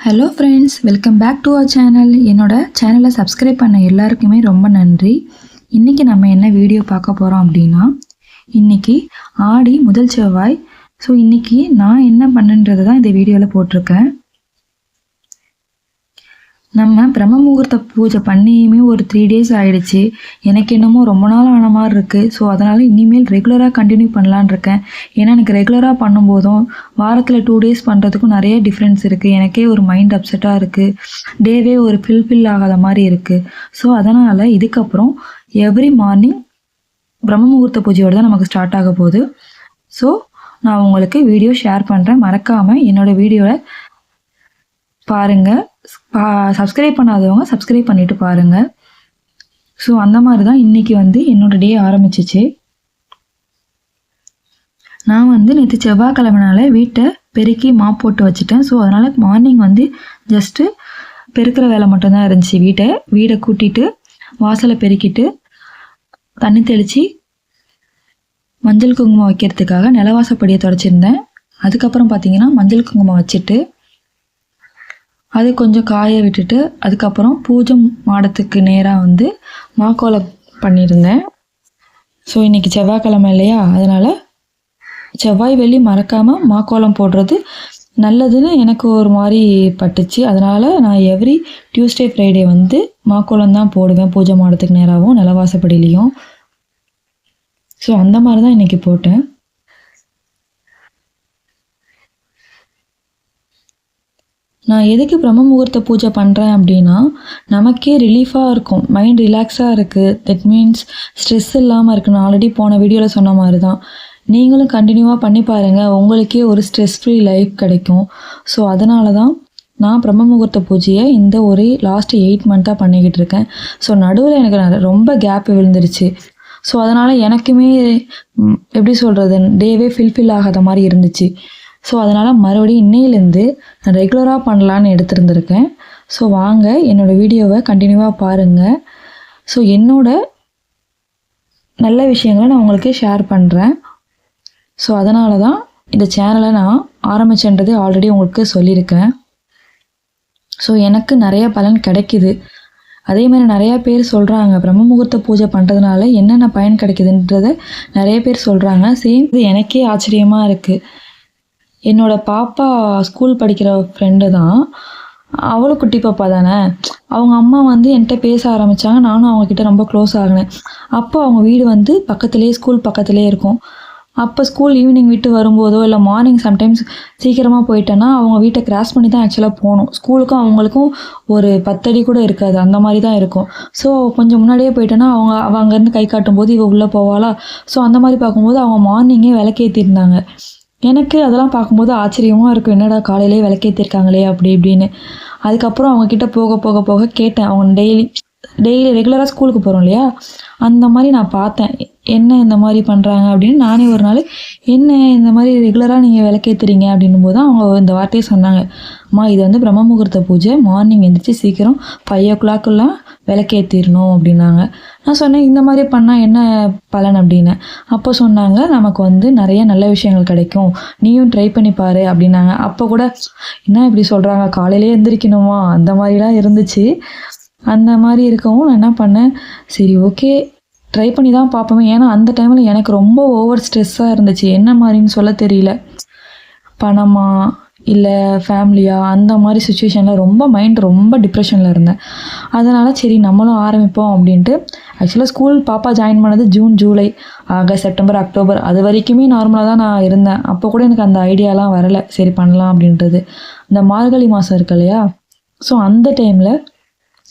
Hello friends welcome back to our channel என்னோட சேனலை subscribe பண்ண எல்லாருக்குமே ரொம்ப நன்றி. இன்றைக்கி நம்ம என்ன வீடியோ பார்க்க போகிறோம் அப்படின்னா இன்றைக்கி ஆடி முதல் செவ்வாய். ஸோ இன்றைக்கி நான் என்ன பண்ணுன்றது தான் இந்த வீடியோவில் போட்டிருக்கேன். நம்ம பிரம்ம முகூர்த்த பூஜை பண்ணியுமே ஒரு த்ரீ டேஸ் ஆகிடுச்சு எனக்கு என்னமோ ரொம்ப நாள் ஆன மாதிரி இருக்குது ஸோ அதனால் இனிமேல் ரெகுலராக கண்டினியூ பண்ணலான்னு இருக்கேன். ஏன்னா எனக்கு ரெகுலராக பண்ணும்போதும் வாரத்தில் டூ டேஸ் பண்ணுறதுக்கும் நிறைய டிஃப்ரென்ஸ் இருக்குது எனக்கே ஒரு மைண்ட் அப்செட்டாக இருக்குது டேவே ஒரு ஃபில்ஃபில் ஆகாத மாதிரி இருக்குது ஸோ அதனால் இதுக்கப்புறம் எவ்ரி மார்னிங் பிரம்ம முகூர்த்த பூஜையோடு தான் நமக்கு ஸ்டார்ட் ஆக போகுது. ஸோ நான் உங்களுக்கு வீடியோ ஷேர் பண்ணுறேன் மறக்காமல் என்னோடய வீடியோவில் பாருங்கள் சப்ஸ்கிரைப் பண்ணாதவங்க சப்ஸ்கிரைப் பண்ணிவிட்டு பாருங்கள் ஸோ அந்த மாதிரி தான் இன்றைக்கி வந்து என்னோடய டே ஆரம்பிச்சிச்சு. நான் வந்து நேற்று செவ்வாய்க்கிழமைனால வீட்டை பெருக்கி மாப் போட்டு வச்சுட்டேன். ஸோ அதனால் மார்னிங் வந்து ஜஸ்ட்டு பெருக்கிற வேலை மட்டும்தான் இருந்துச்சு வீட்டை. வீடை கூட்டிட்டு வாசலை பெருக்கிட்டு தண்ணி தெளித்து மஞ்சள் குங்குமம் வைக்கிறதுக்காக நிலவாசப்படியை தொடச்சிருந்தேன். அதுக்கப்புறம் பார்த்தீங்கன்னா மஞ்சள் குங்குமம் வச்சுட்டு அது கொஞ்சம் காய விட்டுட்டு அதுக்கப்புறம் பூஜை மாடத்துக்கு நேராக வந்து மாக்கோலம் பண்ணியிருந்தேன். ஸோ இன்றைக்கி செவ்வாய்க்கிழமை இல்லையா? அதனால் செவ்வாய் வெள்ளி மறக்காமல் மாக்கோலம் போடுறது நல்லதுன்னு எனக்கு ஒரு மாதிரி பட்டுச்சு. அதனால் நான் எவ்ரி டியூஸ்டே ஃப்ரைடே வந்து மாக்கோலம் தான் போடுவேன் பூஜை மாடத்துக்கு நேராகவும் நிலவாசப்படியிலையும். ஸோ அந்த மாதிரி தான் இன்றைக்கி போட்டேன். நான் எதுக்கு பிரம்ம முகூர்த்த பூஜை பண்ணுறேன் அப்படின்னா நமக்கே ரிலீஃபாக இருக்கும். மைண்ட் ரிலாக்ஸாக இருக்குது தட் மீன்ஸ் ஸ்ட்ரெஸ் இல்லாமல் இருக்குது நான் ஆல்ரெடி போன வீடியோவில் சொன்ன மாதிரி தான் நீங்களும் கண்டினியூவாக பண்ணி பாருங்கள் உங்களுக்கே ஒரு ஸ்ட்ரெஸ் ஃப்ரீ லைஃப் கிடைக்கும். ஸோ அதனால தான் நான் பிரம்ம முகூர்த்த பூஜையை இந்த ஒரு லாஸ்ட் எயிட் மந்த்தாக பண்ணிக்கிட்டு இருக்கேன். ஸோ நடுவில் எனக்கு ரொம்ப கேப் விழுந்துருச்சு. ஸோ அதனால் எனக்குமே எப்படி சொல்கிறது டேவே ஃபில்ஃபில் ஆகாத மாதிரி இருந்துச்சு. ஸோ அதனால் மறுபடியும் இன்னையிலேருந்து நான் ரெகுலராக பண்ணலான்னு எடுத்துருந்துருக்கேன். ஸோ வாங்க என்னோடய வீடியோவை கண்டினியூவாக பாருங்கள் ஸோ என்னோட நல்ல விஷயங்களை நான் உங்களுக்கு ஷேர் பண்ணுறேன் ஸோ அதனால தான் இந்த சேனலை நான் ஆரம்பிச்சேன்றது ஆல்ரெடி உங்களுக்கு சொல்லியிருக்கேன். ஸோ எனக்கு நிறைய பலன் கிடைக்கிது. அதே மாதிரி நிறையா பேர் சொல்கிறாங்க பிரம்ம முகூர்த்த பூஜை பண்ணுறதுனால என்னென்ன பயன் கிடைக்குதுன்றத நிறைய பேர் சொல்கிறாங்க சேம் இது எனக்கே ஆச்சரியமாக இருக்குது என்னோடய பாப்பா ஸ்கூல் படிக்கிற ஃப்ரெண்டு தான். அவளும் குட்டி பாப்பா தானே? அவங்க அம்மா வந்து என்கிட்ட பேச ஆரம்பித்தாங்க நானும் அவங்கக்கிட்ட ரொம்ப க்ளோஸ் ஆகினேன். அப்போ அவங்க வீடு வந்து பக்கத்துலேயே ஸ்கூல் பக்கத்துலேயே இருக்கும். அப்போ ஸ்கூல் ஈவினிங் விட்டு வரும்போதோ இல்லை மார்னிங் சம்டைம்ஸ் சீக்கிரமாக போயிட்டேன்னா அவங்க வீட்டை கிராஸ் பண்ணி தான் ஆக்சுவலாக போகணும். ஸ்கூலுக்கும் அவங்களுக்கும் ஒரு பத்தடி கூட இருக்காது. அந்த மாதிரி தான் இருக்கும். ஸோ கொஞ்சம் முன்னாடியே போயிட்டேன்னா அவங்க அவங்க அங்கேருந்து கை காட்டும் போது இவள் உள்ளே போவாளா? ஸோ அந்த மாதிரி பார்க்கும்போது அவங்க மார்னிங்கே விளக்கேற்றிருந்தாங்க எனக்கு அதெல்லாம் பார்க்கும்போது ஆச்சரியமாக இருக்கும் என்னடா காலையிலே விளக்கேற்றிருக்காங்களே அப்படி இப்படின்னு. அதுக்கப்புறம் அவங்கக்கிட்ட போக போக போக கேட்டேன். அவங்க டெய்லி டெய்லி ரெகுலராக ஸ்கூலுக்கு போகிறோம் இல்லையா? அந்த மாதிரி நான் பார்த்தேன். என்ன இந்த மாதிரி பண்ணுறாங்க அப்படின்னு நானே ஒரு நாள் என்ன இந்த மாதிரி ரெகுலராக நீங்கள் விளக்கேற்றுறீங்க அப்படின்னும் போது அவங்க இந்த வார்த்தையை சொன்னாங்க. அம்மா இது வந்து பிரம்ம முகூர்த்த பூஜை. மார்னிங் எழுந்திரிச்சு சீக்கிரம் ஃபைவ் ஓ கிளாக்குலாம் விளக்கேற்றிடணும் அப்படின்னாங்க. நான் சொன்னேன் இந்த மாதிரி பண்ணால் என்ன பலன்? அப்படின்னு. அப்போ சொன்னாங்க நமக்கு வந்து நிறைய நல்ல விஷயங்கள் கிடைக்கும். நீயும் ட்ரை பண்ணி பாரு அப்படின்னாங்க. அப்போ கூட என்ன இப்படி சொல்கிறாங்க காலையிலே எந்திரிக்கணுமா? அந்த மாதிரிலாம் இருந்துச்சு. அந்த மாதிரி இருக்கவும் நான் என்ன பண்ணேன் சரி ஓகே ட்ரை பண்ணி தான் பார்ப்போமே. ஏன்னா அந்த டைமில் எனக்கு ரொம்ப ஓவர் ஸ்ட்ரெஸ்ஸாக இருந்துச்சு. என்ன மாதிரின்னு சொல்ல தெரியல. பணமாக இல்லை ஃபேமிலியா அந்த மாதிரி சுச்சுவேஷனில் ரொம்ப மைண்ட் ரொம்ப டிப்ரெஷனில் இருந்தேன். அதனால் சரி நம்மளும் ஆரம்பிப்போம் அப்படின்ட்டு ஆக்சுவலாக ஸ்கூல் பாப்பா ஜாயின் பண்ணது June July August September October அது வரைக்குமே நார்மலாக தான் நான் இருந்தேன். அப்போ கூட எனக்கு அந்த ஐடியாலாம் வரலை. சரி பண்ணலாம் அப்படின்றது. இந்த மார்கழி மாதம் இருக்கு இல்லையா? ஸோ அந்த டைமில்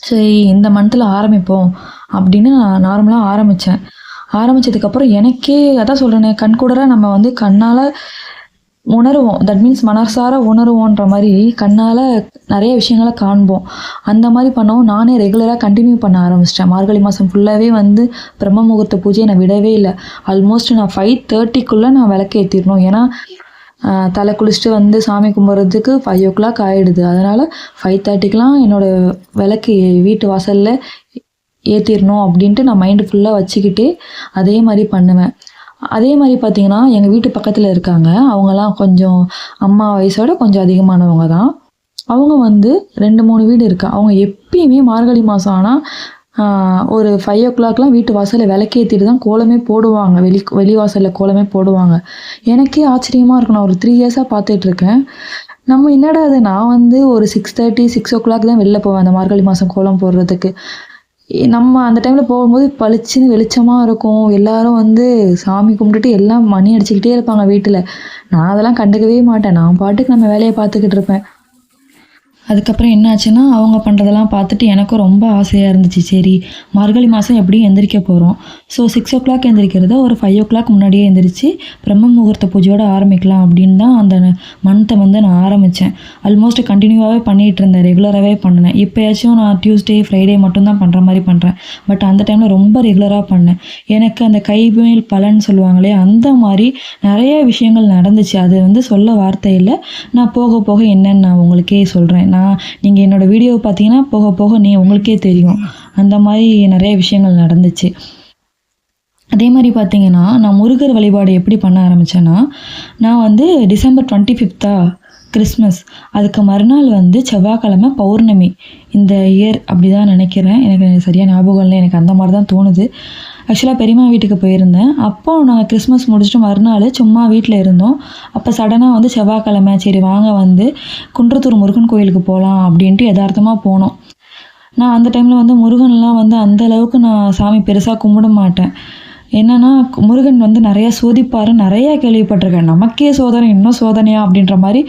சரி இந்த மந்தில் ஆரம்பிப்போம் அப்படின்னு நான் நார்மலாக ஆரம்பித்தேன் ஆரம்பித்ததுக்கப்புறம் எனக்கே அதான் சொல்கிறேனே கண்கூடராக நம்ம வந்து கண்ணால் உணருவோம். தட் மீன்ஸ் மனசார உணருவோன்ற மாதிரி கண்ணால் நிறைய விஷயங்களை காண்போம். அந்த மாதிரி பண்ணவும் நானே ரெகுலராக கண்டினியூ பண்ண ஆரம்பிச்சிட்டேன். மார்கழி மாதம் ஃபுல்லாகவே வந்து பிரம்ம முகூர்த்த பூஜையை நான் விடவே இல்லை. ஆல்மோஸ்ட் நான் ஃபைவ் தேர்ட்டிக்குள்ளே நான் விளக்கு ஏற்றிடணும் ஏன்னா தலை குளிச்சுட்டு வந்து சாமி கும்பிட்றதுக்கு ஃபைவ் ஓ கிளாக் ஆகிடுது அதனால் ஃபைவ் தேர்ட்டிக்கெலாம் என்னோடய விளக்கு வீட்டு வாசலில் ஏற்றிடணும் அப்படின்ட்டு நான் மைண்டு ஃபுல்லாக வச்சுக்கிட்டே அதே மாதிரி பண்ணுவேன். அதே மாதிரி பார்த்தீங்கன்னா எங்கள் வீட்டு பக்கத்தில் இருக்காங்க. அவங்கெல்லாம் கொஞ்சம் அம்மா வயசோட கொஞ்சம் அதிகமானவங்க தான். அவங்க வந்து ரெண்டு மூணு வீடு இருக்குது அவங்க எப்பயுமே மார்கழி மாதம் ஆனால் ஒரு ஃபைவ் ஓ கிளாக்லாம் வீட்டு வாசலில் விளக்கேற்றிட்டு தான் கோலமே போடுவாங்க. வெளி வெளி வாசலில் கோலமே போடுவாங்க. எனக்கே ஆச்சரியமாக இருக்கும் நான் ஒரு த்ரீ இயர்ஸாக பார்த்துட்ருக்கேன் நம்ம என்னடா அது நான் வந்து ஒரு six thirty six o'clock தான் வெளில போவேன் அந்த மார்கழி மாதம் கோலம் போடுறதுக்கு. நம்ம அந்த டைமில் போகும்போது பளிச்சுன்னு வெளிச்சமாக இருக்கும். எல்லாரும் வந்து சாமி கும்பிட்டுட்டு எல்லாம் மணி அடிச்சுக்கிட்டே இருப்பாங்க வீட்டில். நான் அதெல்லாம் கண்டுக்கவே மாட்டேன். நான் பாட்டுக்கு நம்ம வேலையை பார்த்துக்கிட்டு இருப்பேன். அதுக்கப்புறம் என்னாச்சுன்னா அவங்க பண்ணுறதெல்லாம் பார்த்துட்டு எனக்கும் ரொம்ப ஆசையாக இருந்துச்சு. சரி மார்கழி மாதம் எப்படியும் எந்திரிக்க போகிறோம் ஸோ சிக்ஸ் ஓ கிளாக் எந்திரிக்கிறத ஒரு ஃபைவ் ஓ கிளாக் முன்னாடியே எந்திரிச்சு பிரம்ம முகூர்த்த பூஜையோடு ஆரம்பிக்கலாம் அப்படின்னு தான் அந்த மந்த்தை வந்து நான் ஆரம்பித்தேன் ஆல்மோஸ்ட் கண்டினியூவாகவே பண்ணிகிட்டு இருந்தேன் ரெகுலராகவே பண்ணினேன். இப்போயாச்சும் நான் டியூஸ்டே ஃப்ரைடே மட்டும்தான் பண்ணுற மாதிரி பண்ணுறேன் பட் அந்த டைமில் ரொம்ப ரெகுலராக பண்ணேன். எனக்கு அந்த கைமேல் பலன் சொல்லுவாங்களே அந்த மாதிரி நிறைய விஷயங்கள் நடந்துச்சு. அது வந்து சொல்ல வார்த்தை இல்லை. நான் போக போக என்னன்னு நான் உங்களுக்கே சொல்கிறேன் நான் நீங்கள் என்னோடய வீடியோவை பார்த்தீங்கன்னா போக போக நீ உங்களுக்கே தெரியும். அந்த மாதிரி நிறைய விஷயங்கள் நடந்துச்சு. அதே மாதிரி பார்த்தீங்கன்னா நான் முருகர் வழிபாடு எப்படி பண்ண ஆரம்பித்தேன்னா நான் வந்து டிசம்பர் டுவெண்ட்டி ஃபிஃப்த்தா கிறிஸ்மஸ் அதுக்கு மறுநாள் வந்து செவ்வாய்க்கிழமை பௌர்ணமி இந்த இயர் அப்படி தான் நினைக்கிறேன். எனக்கு சரியாக ஞாபகம் இல்லை. எனக்கு அந்த மாதிரி தான் தோணுது. ஆக்சுவலாக பெரியம்மா வீட்டுக்கு போயிருந்தேன். அப்போ நாங்கள் கிறிஸ்மஸ் முடிச்சுட்டு மறுநாள் சும்மா வீட்டில் இருந்தோம். அப்போ சடனாக வந்து செவ்வாய்க்கிழமை சரி வாங்க வந்து குன்றத்தூர் முருகன் கோயிலுக்கு போகலாம் அப்படின்ட்டு யதார்த்தமாக போனோம். நான் அந்த டைமில் வந்து முருகன்லாம் வந்து அந்த அளவுக்கு நான் சாமி பெருசாக கும்பிட மாட்டேன். என்னன்னா முருகன் வந்து நிறைய சோதிப்பார் நிறைய கேள்விப்பட்டிருக்கேன். நமக்கே சோதனை இன்னும் சோதனையா அப்படின்ற மாதிரி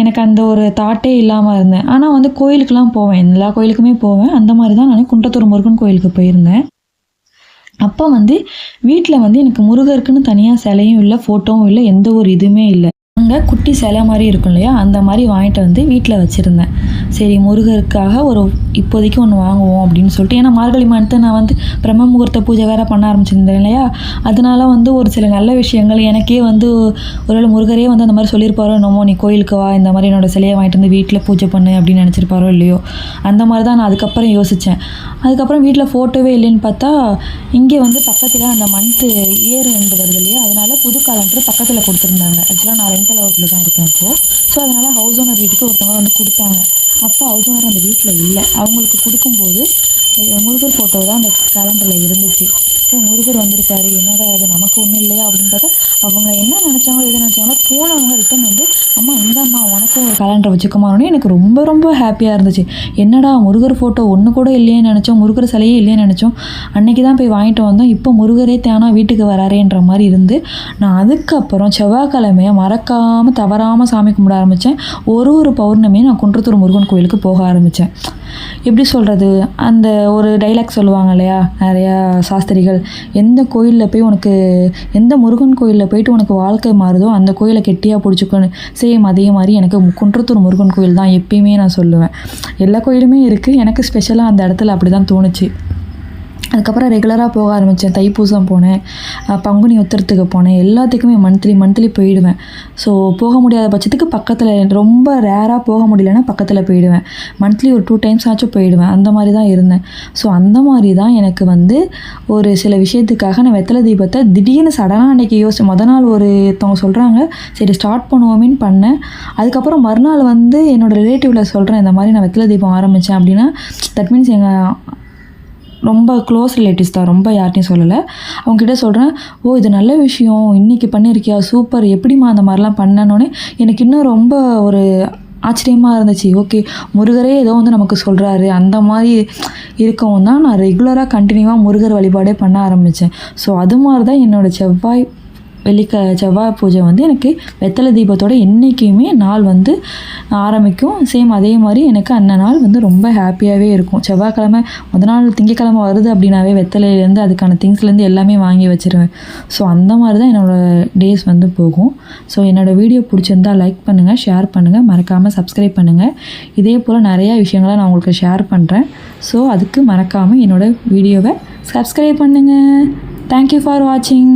எனக்கு அந்த ஒரு தாட்டே இல்லாமல் இருந்தேன். ஆனால் வந்து கோயிலுக்கெலாம் போவேன். எல்லா கோயிலுக்குமே போவேன். அந்த மாதிரி தான் நான் குன்றத்தூர் முருகன் கோயிலுக்கு போயிருந்தேன். அப்போ வந்து வீட்டில் வந்து எனக்கு முருகருக்குன்னு தனியாக சிலையும் இல்லை ஃபோட்டோவும் இல்லை எந்த ஒரு இதுவுமே இல்லை. அங்கே குட்டி சிலை மாதிரி இருக்கும் இல்லையா? அந்த மாதிரி வாங்கிட்டு வந்து வீட்டில் வச்சுருந்தேன். சரி முருகருக்காக ஒரு இப்போதைக்கு ஒன்று வாங்குவோம் அப்படின்னு சொல்லிட்டு. ஏன்னா மார்கழி மாதத்தை நான் வந்து பிரம்ம முகூர்த்த பூஜை வேறு பண்ண ஆரம்பிச்சிருந்தேன் இல்லையா? அதனால வந்து ஒரு சில நல்ல விஷயங்கள் எனக்கே வந்து ஒருவேளை முருகரே வந்து அந்த மாதிரி சொல்லியிருப்பாரோ என்னமோ நீ கோயிலுக்கு வா இந்த மாதிரி என்னோட சிலையை வாங்கிட்டு வந்து வீட்டில் பூஜை பண்ணு அப்படின்னு நினச்சிருப்பாரோ இல்லையோ. அந்த மாதிரி தான் நான் அதுக்கப்புறம் யோசித்தேன் அதுக்கப்புறம் வீட்டில் ஃபோட்டோவே இல்லைன்னு பார்த்தா இங்கே வந்து பக்கத்தில் அந்த மந்த்து இயர் ரெண்டு வருது இல்லையா? அதனால புது காலண்டர் பக்கத்தில் கொடுத்துருந்தாங்க. ஆக்சுவலாக நான் ரெண்டு ரெண்டல் ஹவுஸில் தான் இருக்கேன் இப்போது ஸோ அதனால் ஹவுஸ் ஓனர் வீட்டுக்கு ஒருத்தவங்க வந்து கொடுத்தாங்க. அப்போ ஹவுஸ் ஓனர் அந்த வீட்டில் இல்லை. அவங்களுக்கு கொடுக்கும்போது முருகர் ஃபோட்டோ தான் அந்த கேலண்டரில் இருந்துச்சு. சரி முருகர் வந்திருக்காரு. என்னடா அது நமக்கு ஒன்றும் இல்லையா? அப்படின்னு பார்த்தா அவங்க என்ன நினச்சாங்களோ எது நினச்சாங்களோ போனவங்க ரிட்டன் வந்து அம்மா இந்தாம்மா உனக்கும் ஒரு கேலண்டர் வச்சுக்கோமான்னு எனக்கு ரொம்ப ரொம்ப ஹாப்பியாக இருந்துச்சு. என்னடா முருகர் ஃபோட்டோ ஒன்று கூட இல்லையேன்னு நினச்சோம். முருகர் சிலையே இல்லையே நினச்சோம். அன்னைக்கு தான் போய் வாங்கிட்டு வந்தோம். இப்போ முருகரே தேனா வீட்டுக்கு வராரேன்ற மாதிரி இருந்து நான் அதுக்கப்புறம் செவ்வாய்க்கிழமையை மறக்காமல் தவறாமல் சாமி கும்பிட ஆரம்பித்தேன் ஒரு ஒரு பௌர்ணமியும் நான் குன்றத்தூர் முருகன் கோயிலுக்கு போக ஆரம்பித்தேன் எப்படி சொல்கிறது அந்த ஒரு டைலாக் சொல்லுவாங்க இல்லையா? நிறையா சாஸ்திரிகள் எந்த கோயிலில் போய் உனக்கு எந்த முருகன் கோயிலில் போயிட்டு உனக்கு வாழ்க்கை மாறுதோ அந்த கோயிலை கெட்டியாக பிடிச்சிக்கணும் சேம் அதே மாதிரி எனக்கு குன்றத்தூர் முருகன் கோயில் தான் எப்பயுமே நான் சொல்லுவேன். எல்லா கோயிலுமே இருக்குது எனக்கு ஸ்பெஷலாக அந்த இடத்துல அப்படி தான் தோணுச்சு. அதுக்கப்புறம் ரெகுலராக போக ஆரம்பித்தேன் தைப்பூசம் போனேன். பங்குனி உத்திரத்துக்கு போனேன். எல்லாத்துக்குமே மந்த்லி மந்த்லி போயிடுவேன். ஸோ போக முடியாத பட்சத்துக்கு பக்கத்தில் ரொம்ப ரேராக போக முடியலன்னா பக்கத்தில் போயிடுவேன். மந்த்லி ஒரு டூ டைம்ஸ் ஆச்சும் போயிடுவேன். அந்த மாதிரி தான் இருந்தேன். ஸோ அந்த மாதிரி தான் எனக்கு வந்து ஒரு சில விஷயத்துக்காக நான் வெத்தலை தீபத்தை திடீர்னு சடனாக அன்றைக்கி யோசிச்சு மொதல் நாள் ஒருத்தவங்க சொல்கிறாங்க சரி ஸ்டார்ட் பண்ணுவோமேன்னு பண்ணேன். அதுக்கப்புறம் மறுநாள் வந்து என்னோடய ரிலேட்டிவில் சொல்கிறேன் இந்த மாதிரி நான் வெத்தலை தீபம் ஆரம்பித்தேன் அப்படின்னா தட் மீன்ஸ் எங்கள் ரொம்ப க்ளோஸ் ரிலேட்டிவ்ஸ் தான். ரொம்ப யார்ட்டையும் சொல்லலை. அவங்ககிட்ட சொல்கிறேன் ஓ இது நல்ல விஷயம். இன்றைக்கி பண்ணியிருக்கியா சூப்பர். எப்படிம்மா அந்த மாதிரிலாம் பண்ணனோடனே எனக்கு இன்னும் ரொம்ப ஒரு ஆச்சரியமாக இருந்துச்சு. ஓகே முருகரே ஏதோ வந்து நமக்கு சொல்கிறாரு அந்த மாதிரி இருக்கவும் தான் நான் ரெகுலராக கண்டினியூவாக முருகர் வழிபாடே பண்ண ஆரம்பித்தேன் ஸோ அது மாதிரி தான் என்னோடய செவ்வாய் வெள்ளிக்க செவ்வாய் பூஜை வந்து எனக்கு வெத்தலை தீபத்தோட என்றைக்குமே நாள் வந்து ஆரம்பிக்கும். சேம் அதே மாதிரி எனக்கு அன்ன நாள் வந்து ரொம்ப ஹாப்பியாகவே இருக்கும். செவ்வாய்க்கிழமை முத நாள் திங்கக்கிழமை வருது அப்படின்னாவே வெத்தலையிலேருந்து அதுக்கான திங்ஸ்லேருந்து எல்லாமே வாங்கி வச்சிருவேன். ஸோ அந்த மாதிரி தான் என்னோடய டேஸ் வந்து போகும். ஸோ என்னோடய வீடியோ பிடிச்சிருந்தா லைக் பண்ணுங்கள் ஷேர் பண்ணுங்கள் மறக்காமல் சப்ஸ்கிரைப் பண்ணுங்கள் இதே போல் நிறையா விஷயங்களை நான் உங்களுக்கு ஷேர் பண்ணுறேன் ஸோ அதுக்கு மறக்காமல் என்னோடய வீடியோவை சப்ஸ்கிரைப் பண்ணுங்கள் தேங்க்யூ ஃபார் வாட்சிங்